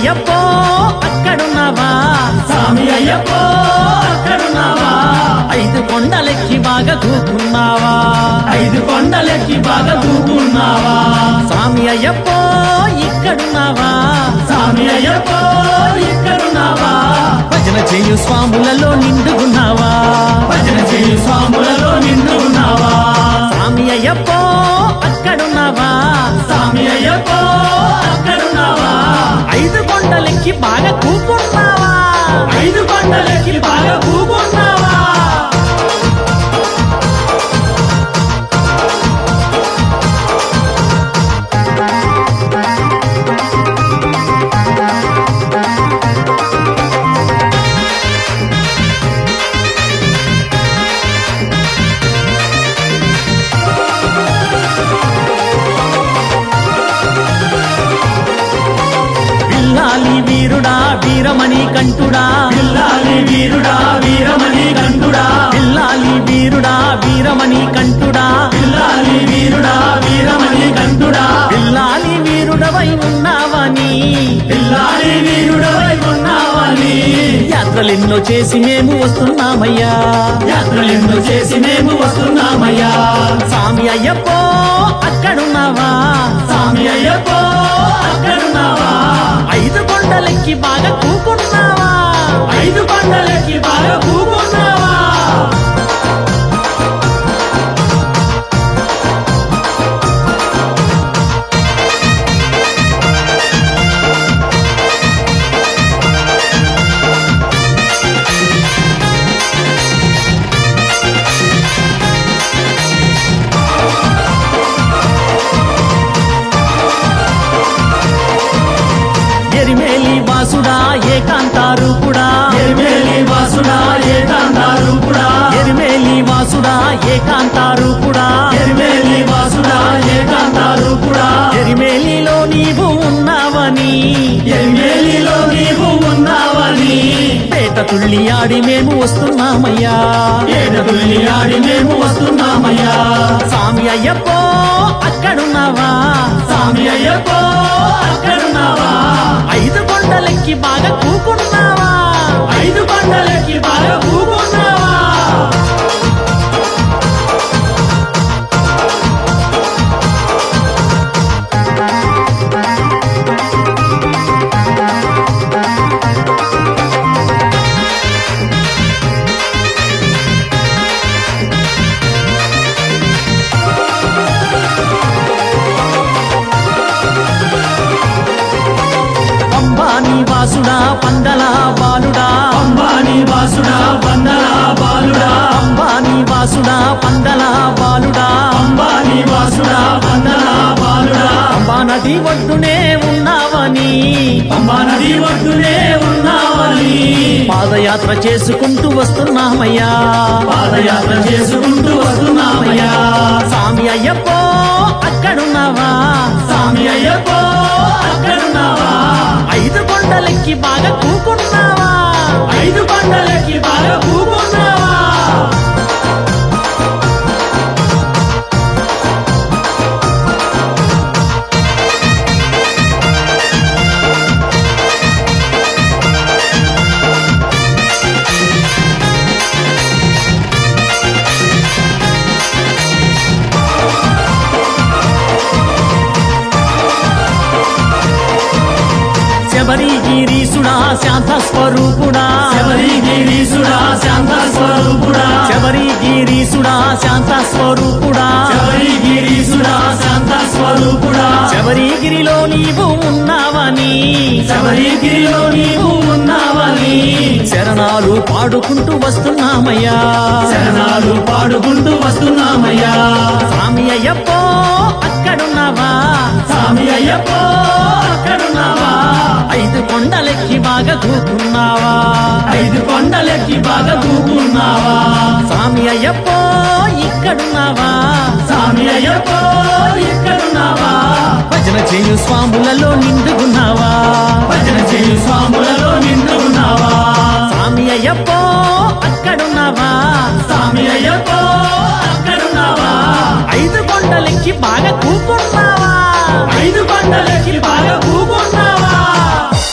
అయ్యప్పో అక్కడున్నావా? స్వామి అయ్యప్పో అక్కడున్నావా? ఐదు కొండలెక్కి బాగా కూకున్నావా ఐదు కొండలెక్కి బాగా దూకున్నావా? స్వామి అయ్యప్పో ఇక్కడున్నావా? స్వామి అయ్యప్పో ఇక్కడున్నావా? భజన చేయు స్వాములలో నిండుకున్నావా భజన చేయి స్వాములలో నిండు ఉన్నావా స్వామి అయ్యప్పో అక్కడున్నావా? స్వామి అయ్యప్పో అక్కడున్నావా? ఐదు కొండలెక్కి బాగా కూకున్నావా ఐదు కొండలెక్కి బాగా కూకున్నా వీరమణి కంటుడా. పిల్లాలి వీరుడా వీరమణి కంటుడా. పిల్లాలి వీరుడా వీరమణి కంటుడా. పిల్లాలి వీరుడా వీరమణి కంటుడా. పిల్లాలి వీరుడవై ఉన్నావని పిల్లాలి వీరుడవై ఉన్నావని యాత్రలెన్నో చేసి మేము వస్తున్నామయ్యా. యాత్రలెందు చేసి మేము వస్తున్నామయ్యా. స్వామి అయ్యప్పో అక్కడున్నావా? స్వామి అయ్యప్పో ఐదు కొండలెక్కి బాగా కూకున్నావా? ఐదు కొండలకి బాగా వాసుడా ఏకాంతారూపుడా ఎరిమేలి వాసుడా ఏకాంతారూపుడా ఎరిమేలి వాసుడా ఏకాంతారూపుడా ఎరిమేలి వాసుడా ఏకాంతారూపుడా ఎరిమేలిలో నీవు ఉన్నావని. ఎరిమేలిలో నీవు ఉన్నావని. పేట తుళ్ళి ఆడి మేము వస్తున్నామయ్యా. ఏడతుల్లి ఆడి మేము వస్తున్నామయ్యా. స్వామి అయ్యప్పో ఐదు కొండలెక్కి బాగా కూకున్నావు? వాసుడా పందల బాలుడా. అంబాని వాసుడా వందల బాలుడా. అంబానీ వాసుడా పందల బాలుడా. అంబాని వాసుడా వందల బాలుడా. అంబా నది ఒడ్డునే ఉన్నావని. అంబా నది ఒడ్డునే ఉన్నావని. పాదయాత్ర చేసుకుంటూ వస్తున్నామయ్యా. పాదయాత్ర చేసుకుంటూ ఐదు బాగా కూకున్నావా? ఐదు కొండలకి బాగా కూకు శబరిగిరీసుడా శాంత స్వరూపుడా శబరిగిరీసుడా శాంత స్వరూపుడా శబరిగిరీసుడా శాంత స్వరూపుడా శబరిగిరీసుడా శాంత స్వరూపుడా శబరిగిరిలో నీవు ఉన్నావని. శబరిగిరిలో నీవు ఉన్నావని. శరణాలు పాడుకుంటూ వస్తున్నామయ్యా. శరణాలు పాడుకుంటూ వస్తున్నామయ్యా. స్వామి అయ్యప్పో అక్కడున్నావా ఐదు కొండలెక్కి బాగా దూకున్నావా? ఐదు కొండలెక్కి బాగా దూకున్నావా? స్వామి అయ్యప్పో ఇక్కడున్నావా? స్వామి అయ్యప్పో ఇక్కడున్నావా? భజన చేయు స్వాములలో నిండుకున్నావా భజన చేయు స్వాములలో నిండు ఉన్నావా స్వామి అయ్యప్పో అక్కడున్నావా? స్వామి అయ్యప్పో అక్కడున్నావా? ఐదు కొండలెక్కి బాగా ఐదు పంటలకి బాగా